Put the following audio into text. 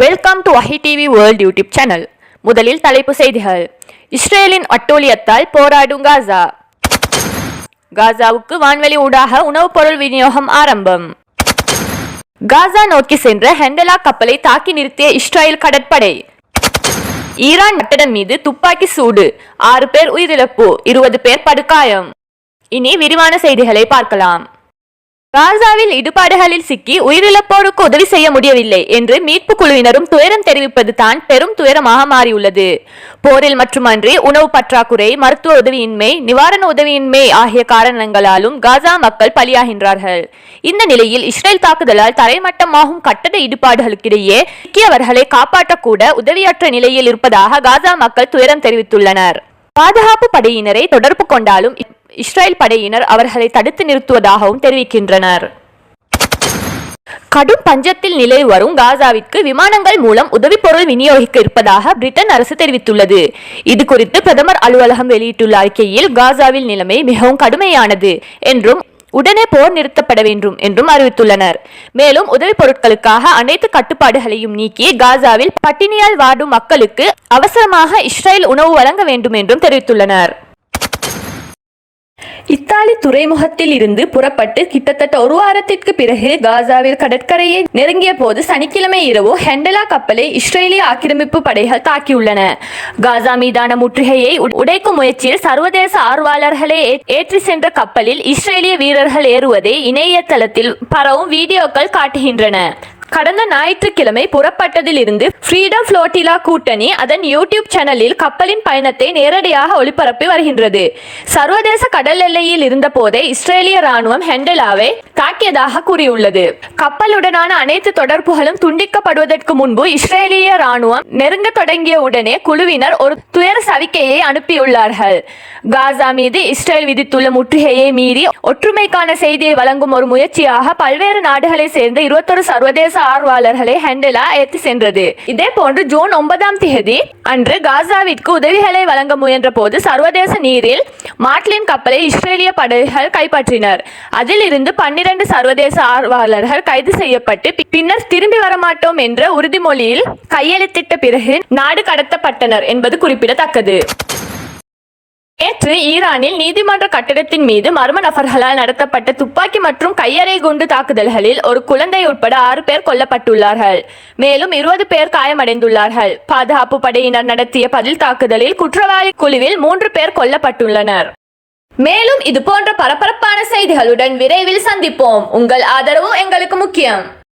Welcome to Vahi TV world YouTube channel முதலில் தலைப்பு செய்திகள். இஸ்ரேலின் அட்டூழியத்தால் போராடும் காசா. காசாவுக்கு வான்வெளி ஊடாக உணவுப் பொருள் விநியோகம் ஆரம்பம். காசா நோக்கி சென்ற ஹெண்டலா கப்பலை தாக்கி நிறுத்திய இஸ்ரேல் கடற்படை. ஈரான் கட்டடம் மீது துப்பாக்கி சூடு. ஆறு பேர் உயிரிழப்பு இருபது பேர் படுகாயம். இனி விரிவான செய்திகளை பார்க்கலாம். காசாவில் இடுபாடுகளில் சிக்கி உயிரிழப்போருக்கு உதவி செய்ய முடியவில்லை என்று மீட்பு குழுவினரும் துயரம் தெரிவிப்பது தான் பெரும் துயரமாக மாறியுள்ளது. போரில் மட்டுமன்றி உணவு பற்றாக்குறை மருத்துவ உதவியின்மை நிவாரண உதவியின்மை ஆகிய காரணங்களாலும் காசா மக்கள் பலியாகின்றார்கள். இந்த நிலையில் இஸ்ரேல் தாக்குதலால் தரைமட்டமாகும் கட்டட இடுபாடுகளுக்கிடையே சிக்கியவர்களை காப்பாற்றக்கூட உதவியற்ற நிலையில் இருப்பதாக காசா மக்கள் துயரம் தெரிவித்துள்ளனர். பாதுகாப்பு படையினரை தொடர்பு கொண்டாலும் இஸ்ரேல் படையினர் அவர்களை தடுத்து நிறுத்துவதாகவும் தெரிவிக்கின்றனர். கடும் பஞ்சத்தில் நிலை வரும் காசாவிற்கு விமானங்கள் மூலம் உதவி பொருள் விநியோகிக்க இருப்பதாக பிரிட்டன் அரசு தெரிவித்துள்ளது. இது குறித்து பிரதமர் அலுவலகம் வெளியிட்டுள்ள அறிக்கையில் காசாவில் நிலைமை மிகவும் கடுமையானது என்றும் உடனே போர் நிறுத்தப்பட வேண்டும் என்றும் அறிவித்துள்ளனர். மேலும் உதவி பொருட்களுக்காக அனைத்து கட்டுப்பாடுகளையும் நீக்கி காசாவில் பட்டினியால் வாடும் மக்களுக்கு அவசரமாக இஸ்ரேல் உணவு வழங்க வேண்டும் என்றும் தெரிவித்துள்ளனர். இத்தாலி துறைமுகத்தில் இருந்து புறப்பட்டு கிட்டத்தட்ட ஒரு வாரத்திற்கு பிறகு காசாவில் கடற்கரையை நெருங்கிய போது சனிக்கிழமை இரவு ஹெண்டலா கப்பலை இஸ்ரேலிய ஆக்கிரமிப்பு படைகள் தாக்கியுள்ளன. காசா மீதான முற்றுகையை உடைக்கும் முயற்சியில் சர்வதேச ஆர்வலர்களை ஏற்றி சென்ற கப்பலில் இஸ்ரேலிய வீரர்கள் ஏறுவதை இணையதளத்தில் பரவும் வீடியோக்கள் காட்டுகின்றன. கடந்த ஞாயிற்றுக்கிழமை புறப்பட்டதிலிருந்து ஃப்ரீடம் ஃப்ளோட்டிலா கூட்டணி அதன் யூடியூப் சேனலில் கப்பலின் பயணத்தை நேரடியாக ஒளிபரப்பி வருகின்றது. சர்வதேச கடல் எல்லையில் இருந்த போதே இஸ்ரேலிய ராணுவம் ஹெண்டலாவை தாக்கியதாக கூறியுள்ளது. கப்பலுடனான அனைத்து தொடர்புகளும் துண்டிக்கப்படுவதற்கு முன்பு இஸ்ரேலிய ராணுவம் நெருங்க தொடங்கிய உடனே குழுவினர் ஒரு துயர சவிக்கையை அனுப்பியுள்ளார்கள். காசா மீது இஸ்ரேல் விதித்துள்ள முற்றுகையை மீறி ஒற்றுமைக்கான செய்தியை வழங்கும் ஒரு முயற்சியாக பல்வேறு நாடுகளை சேர்ந்த இருபத்தொரு சர்வதேச ஆர்வலர்களை ஹெண்டலா ஏற்றி சென்றது. இதே போன்று ஜூன் ஒன்பதாம் தேதி அன்று காசாவிற்கு உதவிகளை வழங்க முயன்ற போது சர்வதேச நீரில் மாட்லின் கப்பலை இஸ்ரேலிய படைகள் கைப்பற்றினர். அதில் இருந்து பன்னிரண்டு சர்வதேச ஆர்வலர்கள் கைது செய்யப்பட்டு பின்னர் திரும்பி வரமாட்டோம் என்ற உறுதிமொழியில் கையெழுத்திட்ட பிறகு நாடு கடத்தப்பட்டனர் என்பது குறிப்பிடத்தக்கது. நேற்று ஈரானில் நீதிமன்ற கட்டிடத்தின் மீது மர்ம நபர்களால் நடத்தப்பட்ட துப்பாக்கி மற்றும் கையறை குண்டு தாக்குதல்களில் ஒரு குழந்தை உட்பட ஆறு பேர் கொல்லப்பட்டுள்ளார்கள். மேலும் இருபது பேர் காயமடைந்துள்ளார்கள். பாதுகாப்பு படையினர் நடத்திய பதில் தாக்குதலில் குற்றவாளி குழுவில் மூன்று பேர் கொல்லப்பட்டுள்ளனர். மேலும் இது போன்ற பரபரப்பான செய்திகளுடன் விரைவில் சந்திப்போம். உங்கள் ஆதரவும் எங்களுக்கு முக்கியம்.